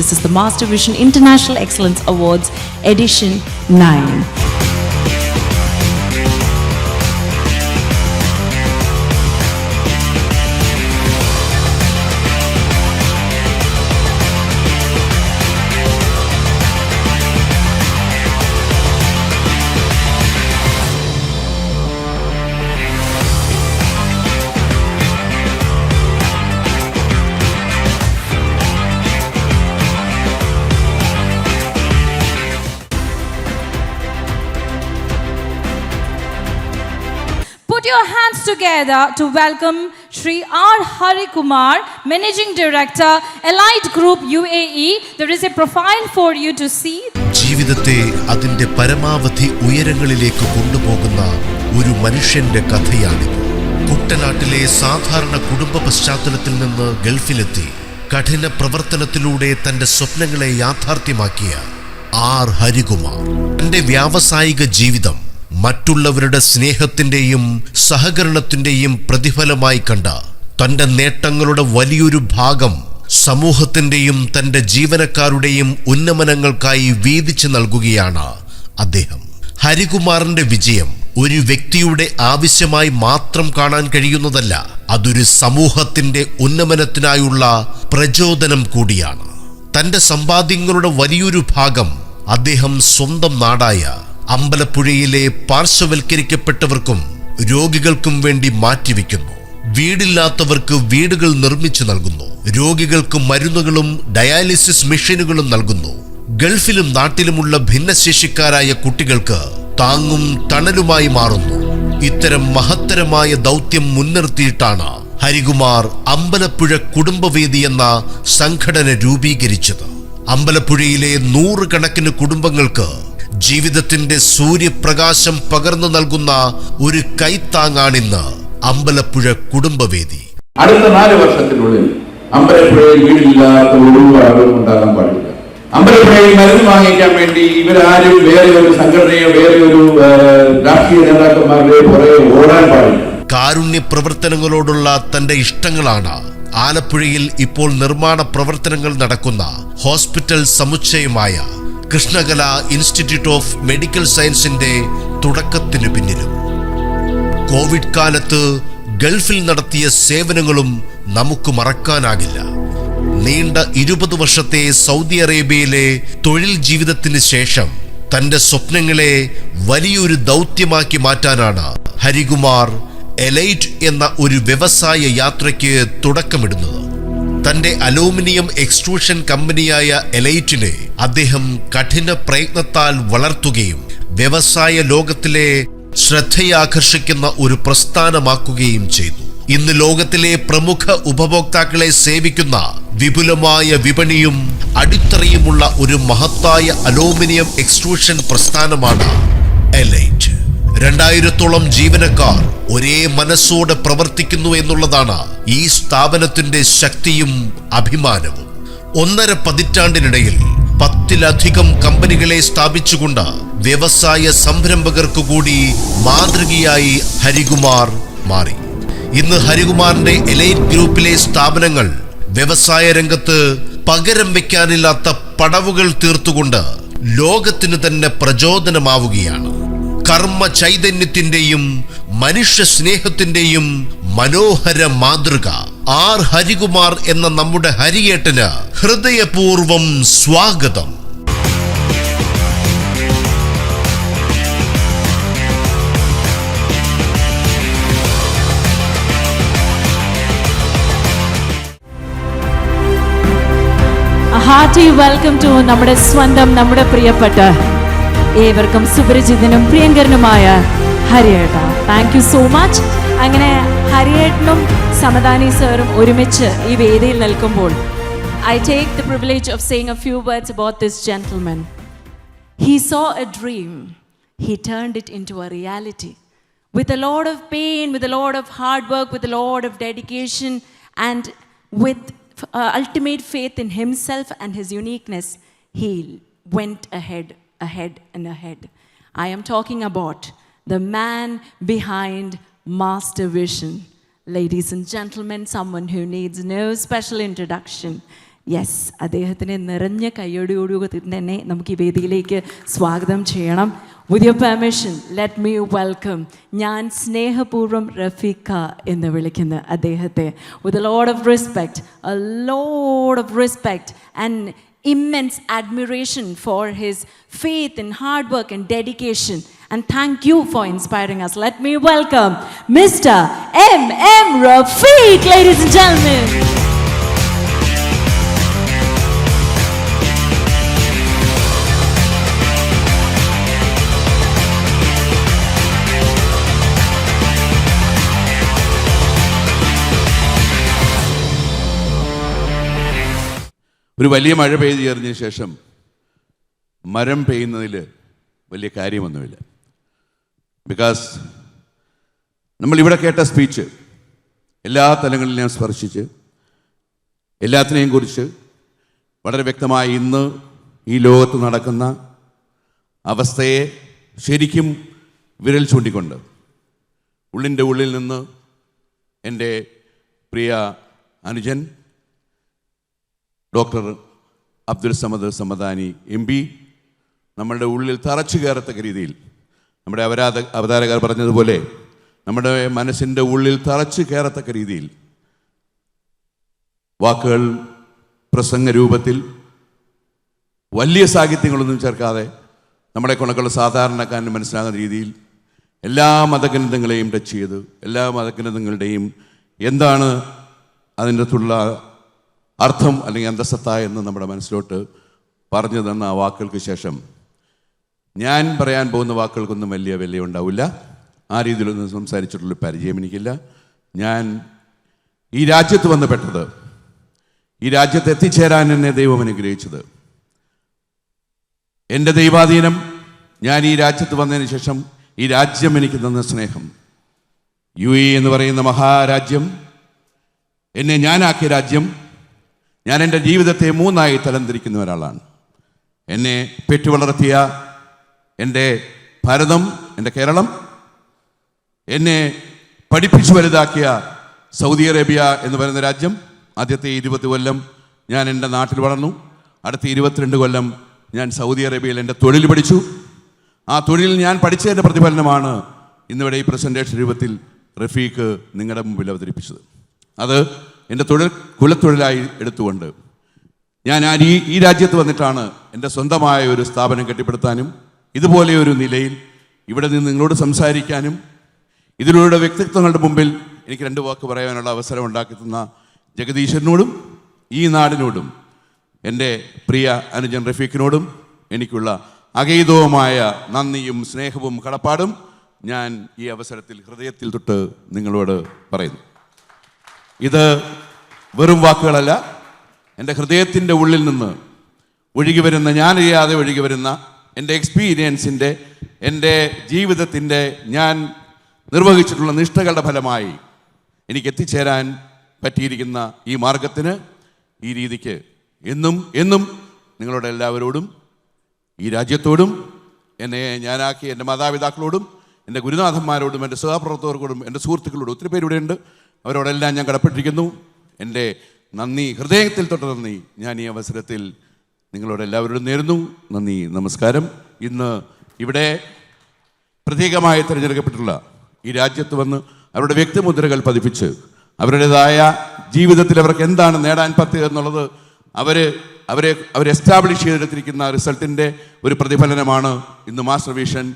This is the Master Vision International Excellence Awards, Edition 9. Put your hands together to welcome Sri R. Hari Kumar, Managing Director, Elite Group UAE. There is a profile for you to see. ജീവിതത്തെ അതിന്റെ പരമാവധി ഉയരങ്ങളിലേക്ക് കൊണ്ടുപോകുന്ന ഒരു മനുഷ്യന്റെ കഥയാണിത് കുട്ടനാട്ടിലെ സാധാരണ കുടുംബ പശ്ചാത്തലത്തിൽ നിന്ന് ഗൾഫിലെത്തി കഠിന പ്രവർത്തനത്തിലൂടെ തന്റെ സ്വപ്നങ്ങളെ യാഥാർത്ഥ്യമാക്കിയ ആർ ഹരികുമാർ തന്റെ വ്യാവസായിക ജീവിതം മറ്റുള്ളവരുടെ സ്നേഹത്തിന്റെയും സഹകരണത്തിന്റെയും പ്രതിഫലമായി കണ്ട തന്റെ നേട്ടങ്ങളുടെ വലിയൊരു ഭാഗം സമൂഹത്തിന്റെയും തന്റെ ജീവനക്കാരുടെയും ഉന്നമനങ്ങൾക്കായി വീതിച്ചു നൽകുകയാണ് അദ്ദേഹം. ഹരികുമാറിന്റെ വിജയം ഒരു വ്യക്തിയുടെ ആവശ്യമായി മാത്രം കാണാൻ കഴിയുന്നതല്ല അതൊരു സമൂഹത്തിന്റെ ഉന്നമനത്തിനായുള്ള പ്രചോദനം കൂടിയാണ്. തന്റെ സമ്പാദ്യങ്ങളുടെ വലിയൊരു ഭാഗം അദ്ദേഹം സ്വന്തം നാടായ അമ്പലപ്പുഴയിലെ പാർശ്വവൽക്കരിക്കപ്പെട്ടവർക്കും രോഗികൾക്കും വേണ്ടി മാറ്റിവെക്കുന്നു. വീടില്ലാത്തവർക്ക് വീടുകൾ നിർമ്മിച്ചു നൽകുന്നു. രോഗികൾക്ക് മരുന്നുകളും ഡയാലിസിസ് മെഷീനുകളും നൽകുന്നു. ഗൾഫിലും നാട്ടിലുമുള്ള ഭിന്നശേഷിക്കാരായ കുട്ടികൾക്ക് താങ്ങും തണലുമായി മാറുന്നു. ഇത്തരം മഹത്തരമായ ദൗത്യം മുൻനിർത്തിയിട്ടാണ് ഹരികുമാർ അമ്പലപ്പുഴ കുടുംബവേദി എന്ന സംഘടന രൂപീകരിച്ചത്. അമ്പലപ്പുഴയിലെ നൂറുകണക്കിന് കുടുംബങ്ങൾക്ക് ജീവിതത്തിന്റെ സൂര്യപ്രകാശം പകർന്നു നൽകുന്ന ഒരു കൈത്താങ്ങാണിന്ന് അമ്പലപ്പുഴ കുടുംബവേദി. അടുത്ത നാല് വർഷത്തിനുള്ളിൽ അമ്പലപ്പുഴയിൽ വീടില്ലാത്ത ഒരു ആളും ഉണ്ടാകാൻ പാടില്ല. അമ്പലപ്പുഴയിൽ മരുന്ന് വാങ്ങിക്കാൻ വേണ്ടി ഇവരാരും വേറെ ഒരു സംഘടനയോ വേറെ ഒരു രാഷ്ട്രീയ നേതാക്കന്മാരുടെ പുറകെ ഓടാൻ പാടില്ല. കാരുണ്യ പ്രവർത്തനങ്ങളോടുള്ള തന്റെ ഇഷ്ടങ്ങളാണ്. ആലപ്പുഴയിൽ ഇപ്പോൾ നിർമ്മാണ പ്രവർത്തനങ്ങൾ നടക്കുന്ന ഹോസ്പിറ്റൽ സമുച്ചയമായ കൃഷ്ണകല ഇൻസ്റ്റിറ്റ്യൂട്ട് ഓഫ് മെഡിക്കൽ സയൻസിന്റെ തുടക്കത്തിന് പിന്നിലും. കോവിഡ് കാലത്ത് ഗൾഫിൽ നടത്തിയ സേവനങ്ങളും നമുക്ക് മറക്കാനാകില്ല. നീണ്ട ഇരുപത് വർഷത്തെ സൗദി അറേബ്യയിലെ തൊഴിൽ ജീവിതത്തിന് ശേഷം തന്റെ സ്വപ്നങ്ങളെ വലിയൊരു ദൗത്യമാക്കി മാറ്റാനാണ് ഹരികുമാർ എലൈറ്റ് എന്ന ഒരു വ്യവസായ യാത്രയ്ക്ക് തുടക്കമിടുന്നത്. തന്റെ അലൂമിനിയം എക്സ്ട്രൂഷൻ കമ്പനിയായ എലൈറ്റിനെ അദ്ദേഹം കഠിന പ്രയത്നത്താൽ വളർത്തുകയും വ്യവസായ ലോകത്തിലെ ശ്രദ്ധയാകർഷിക്കുന്ന ഒരു പ്രസ്ഥാനമാക്കുകയും ചെയ്തു. ഇന്ന് ലോകത്തിലെ പ്രമുഖ ഉപഭോക്താക്കളെ സേവിക്കുന്ന വിപുലമായ വിപണിയും അടിത്തറയുമുള്ള ഒരു മഹത്തായ അലൂമിനിയം എക്സ്ട്രൂഷൻ പ്രസ്ഥാനമാണ് എലൈറ്റ്. രണ്ടായിരത്തോളം ജീവനക്കാർ ഒരേ മനസ്സോടെ പ്രവർത്തിക്കുന്നു എന്നുള്ളതാണ് ഈ സ്ഥാപനത്തിന്റെ ശക്തിയും അഭിമാനവും. ഒന്നര പതിറ്റാണ്ടിനിടയിൽ പത്തിലധികം കമ്പനികളെ സ്ഥാപിച്ചുകൊണ്ട് വ്യവസായ സംരംഭകർക്ക് കൂടി മാതൃകയായി ഹരികുമാർ മാറി. ഇന്ന് ഹരികുമാറിന്റെ എലൈറ്റ് ഗ്രൂപ്പിലെ സ്ഥാപനങ്ങൾ വ്യവസായ രംഗത്ത് പകരം വയ്ക്കാനില്ലാത്ത പടവുകൾ തീർത്തുകൊണ്ട് ലോകത്തിന് തന്നെ പ്രചോദനമാവുകയാണ്. കർമ്മ ചൈതന്യത്തിന്റെയും മനുഷ്യ സ്നേഹത്തിന്റെയും മനോഹര മാതൃക. ആർ ഹരികുമാർ എന്ന നമ്മുടെ ഹരിയേട്ടന് ഹൃദയപൂർവം സ്വാഗതം. ഹാർട്ടി വെൽക്കം ടു നമ്മുടെ സ്വന്തം നമ്മുടെ പ്രിയപ്പെട്ട ഏവർക്കും സുപരിചിതനും പ്രിയങ്കരനുമായ ഹരിയേട്ട താങ്ക് യു സോ മച്ച് അങ്ങനെ ഹരിയേട്ടനും സമദാനി സാറും ഒരുമിച്ച് ഈ വേദിയിൽ നിൽക്കുമ്പോൾ I take the privilege of saying a few words about this gentlemen He saw a dream, he turned it into a reality. With a lot of pain, with a lot of hard work, with a lot of dedication, and with uh, ultimate faith in himself and his uniqueness, he went ahead, ahead, and ahead. I am talking about the man behind Master Vision. Ladies and gentlemen, someone who needs no special introduction. Yes അദ്ദേഹത്തിനെ നിറഞ്ഞ കയ്യോടിയോടുകൂടി തന്നെ നമുക്ക് ഈ വേദിയിലേക്ക് സ്വാഗതം ചെയ്യണം with your permission let me welcome ഞാൻ സ്നേഹപൂർവ്വം റഫീഖ എന്ന് വിളിക്കുന്ന അദ്ദേഹത്തെ with load of respect a load of respect and immense admiration for his faith and hard work and dedication. And thank you for inspiring us. Let me welcome Mr. M. M. Rafiq, ladies and gentlemen. ഒരു വലിയ മഴ പെയ്തു ചേർന്നതിന് ശേഷം മരം പെയ്യുന്നതിൽ വലിയ കാര്യമൊന്നുമില്ല. Because നമ്മൾ ഇവിടെ കേട്ട സ്പീച്ച് എല്ലാ തലങ്ങളിലും സ്പർശിച്ച് എല്ലാത്തിനെയും കുറിച്ച് വളരെ വ്യക്തമായി ഇന്ന് ഈ ലോകത്ത് നടക്കുന്ന അവസ്ഥയെ ശരിക്കും വിരൽ ചൂണ്ടിക്കൊണ്ട് ഉള്ളിന്റെ ഉള്ളിൽ നിന്ന് എന്റെ പ്രിയ അനുജൻ doctor Abdul Samad Samadani M P. നമ്മളുടെ ഉള്ളിൽ തറച്ചു കയറത്തക്ക രീതിയിൽ നമ്മുടെ അവരാധ അവതാരകർ പറഞ്ഞതുപോലെ നമ്മുടെ മനസ്സിന്റെ ഉള്ളിൽ തറച്ചു കയറത്തക്ക രീതിയിൽ വാക്കുകൾ പ്രസംഗ രൂപത്തിൽ വലിയ സാഹിത്യങ്ങളൊന്നും ചേർക്കാതെ നമ്മളെ കൊണക്കുള്ള സാധാരണക്കാരന് മനസ്സിലാകുന്ന രീതിയിൽ എല്ലാ മതഗ്രന്ഥങ്ങളെയും ടച്ച് ചെയ്ത് എല്ലാ മതഗ്രന്ഥങ്ങളുടെയും എന്താണ് അതിന്റെ അകത്തുള്ള അർത്ഥം അല്ലെങ്കിൽ അന്തസത്ത എന്ന് നമ്മുടെ മനസ്സിലോട്ട് പറഞ്ഞു തന്ന ആ വാക്കുകൾക്ക് ശേഷം ഞാൻ പറയാൻ പോകുന്ന വാക്കുകൾക്കൊന്നും വലിയ വില ഉണ്ടാവില്ല. ആ രീതിയിലൊന്നും സംസാരിച്ചിട്ടുള്ള പരിചയം എനിക്കില്ല ഞാൻ ഈ രാജ്യത്ത് വന്ന് പെട്ടത് ഈ രാജ്യത്ത് എത്തിച്ചേരാൻ എന്നെ ദൈവം അനുഗ്രഹിച്ചത്. എന്റെ ദൈവാധീനം ഞാൻ ഈ രാജ്യത്ത് വന്നതിന് ശേഷം ഈ രാജ്യം എനിക്ക് തന്ന സ്നേഹം. യു എ എന്ന് പറയുന്ന മഹാരാജ്യം എന്നെ ഞാനാക്കിയ രാജ്യം ഞാൻ എന്റെ ജീവിതത്തെ മൂന്നായി തരംതിരിക്കുന്ന ഒരാളാണ്. എന്നെ പെറ്റു വളർത്തിയ എന്റെ ഭാരതം എന്റെ കേരളം എന്നെ പഠിപ്പിച്ചു വലുതാക്കിയ സൗദി അറേബ്യ എന്ന് പറയുന്ന രാജ്യം ആദ്യത്തെ ഇരുപത് കൊല്ലം ഞാൻ എന്റെ നാട്ടിൽ വളർന്നു. അടുത്ത ഇരുപത്തിരണ്ട് കൊല്ലം ഞാൻ സൗദി അറേബ്യയിൽ എന്റെ തൊഴിൽ പഠിച്ചു. ആ തൊഴിൽ ഞാൻ പഠിച്ചതിന്റെ പ്രതിഫലനമാണ് ഇന്നിവിടെ ഈ പ്രസന്റേഷൻ രൂപത്തിൽ റഫീഖ് നിങ്ങളുടെ മുമ്പിൽ അവതരിപ്പിച്ചത്. അത് എന്റെ തൊഴിൽ കുലത്തൊഴിലായി എടുത്തുകൊണ്ട് ഞാൻ ആ ഈ ഈ രാജ്യത്ത് വന്നിട്ടാണ് എന്റെ സ്വന്തമായ ഒരു സ്ഥാപനം കെട്ടിപ്പടുത്താനും ഇതുപോലെ ഒരു നിലയിൽ ഇവിടെ നിന്ന് നിങ്ങളോട് സംസാരിക്കാനും ഇതിലൂടെ വ്യക്തിത്വങ്ങളുടെ മുമ്പിൽ എനിക്ക് രണ്ട് വാക്ക് പറയാനുള്ള അവസരം ഉണ്ടാക്കി തന്ന ജഗദീശനോടും ഈ നാടിനോടും എന്റെ പ്രിയ അനുജൻ റഫീഖിനോടും എനിക്കുള്ള അഗൈതവുമായ നന്ദിയും സ്നേഹവും കടപ്പാടും ഞാൻ ഈ അവസരത്തിൽ ഹൃദയത്തിൽ തൊട്ട് നിങ്ങളോട് പറയുന്നു. ഇത് വെറും വാക്കുകളല്ല. എന്റെ ഹൃദയത്തിന്റെ ഉള്ളിൽ നിന്ന് ഒഴുകി വരുന്ന ഞാനറിയാതെ ഒഴുകി വരുന്ന എന്റെ എക്സ്പീരിയൻസിന്റെ എന്റെ ജീവിതത്തിന്റെ ഞാൻ നിർവഹിച്ചിട്ടുള്ള നിഷ്ഠകളുടെ ഫലമായി എനിക്ക് എത്തിച്ചേരാൻ പറ്റിയിരിക്കുന്ന ഈ മാർഗത്തിന് ഈ രീതിക്ക് എന്നും എന്നും നിങ്ങളുടെ എല്ലാവരോടും ഈ രാജ്യത്തോടും എന്നെ ഞാനാക്കി എന്റെ മാതാപിതാക്കളോടും എന്റെ ഗുരുനാഥന്മാരോടും എന്റെ സഹപ്രവർത്തകർക്കോടും എന്റെ സുഹൃത്തുക്കളോടും ഒത്തിരി പേര് ഇവിടെയുണ്ട് അവരോടെല്ലാം ഞാൻ കടപ്പെട്ടിരിക്കുന്നു. എന്റെ നന്ദി ഹൃദയത്തിൽ തൊട്ട് നന്ദി. ഞാൻ ഈ അവസരത്തിൽ നിങ്ങളോട് എല്ലാവരോടും നേരുന്നു. നന്ദി നമസ്കാരം. ഇന്ന് ഇവിടെ പ്രത്യേകമായി തിരഞ്ഞെടുക്കപ്പെട്ടുള്ള ഈ രാജ്യത്ത് വന്ന് അവരുടെ വ്യക്തിമുദ്രകൾ പതിപ്പിച്ച് അവരുടേതായ ജീവിതത്തിൽ അവർക്ക് എന്താണ് നേടാൻ പറ്റുക എന്നുള്ളത് അവർ അവരെ അവർ എസ്റ്റാബ്ലിഷ് ചെയ്തെടുത്തിരിക്കുന്ന റിസൾട്ടിന്റെ ഒരു പ്രതിഫലനമാണ് ഇന്ന് മാസ്റ്റർ വിഷൻ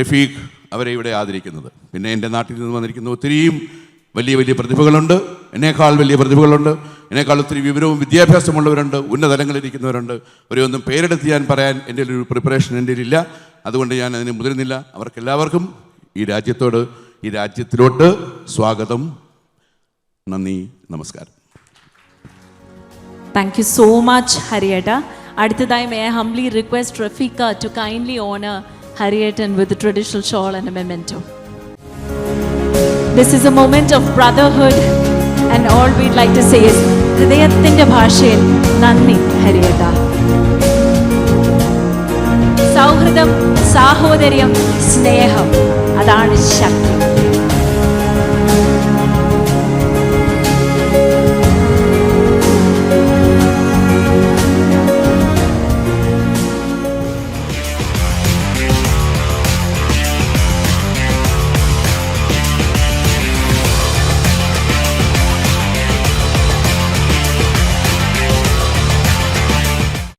റഫീഖ് അവരെ ഇവിടെ ആദരിക്കുന്നത്. പിന്നെ എന്റെ നാട്ടിൽ നിന്ന് വന്നിരിക്കുന്ന ഒത്തിരിയും വലിയ വലിയ പ്രതിഭകളുണ്ട്. എന്നേക്കാൾ വലിയ പ്രതിഭകളുണ്ട്. എന്നേക്കാൾ ഒത്തിരി വിവരവും വിദ്യാഭ്യാസമുള്ളവരുണ്ട്. ഉന്നതലങ്ങളിലിരിക്കുന്നവരുണ്ട് ഒന്നും പേരെടുത്ത് ഞാൻ പറയാൻ എന്റെ ഒരു പ്രിപ്പറേഷൻ എന്റെ ഇല്ല അതുകൊണ്ട് ഞാൻ അതിന് മുതിരുന്നില്ല. അവർക്കെല്ലാവർക്കും ഈ രാജ്യത്തോട് ഈ രാജ്യത്തിലോട്ട് സ്വാഗതം. നന്ദി. നമസ്കാരം. താങ്ക് യു സോ മച്ച് ഹരിയേട്ട. അടുത്തതായി may humbly request Rafeeqa to kindly honour ഹരിയേട്ടൻ with traditional shawl and shawl This is a moment of brotherhood and all we'd like to say is ഹൃദയത്തിന്റെ ഭാഷയിൽ നന്ദി ഹരിയേട്ട സൗഹൃദം സാഹോദര്യം സ്നേഹം അതാണ് ശക്തി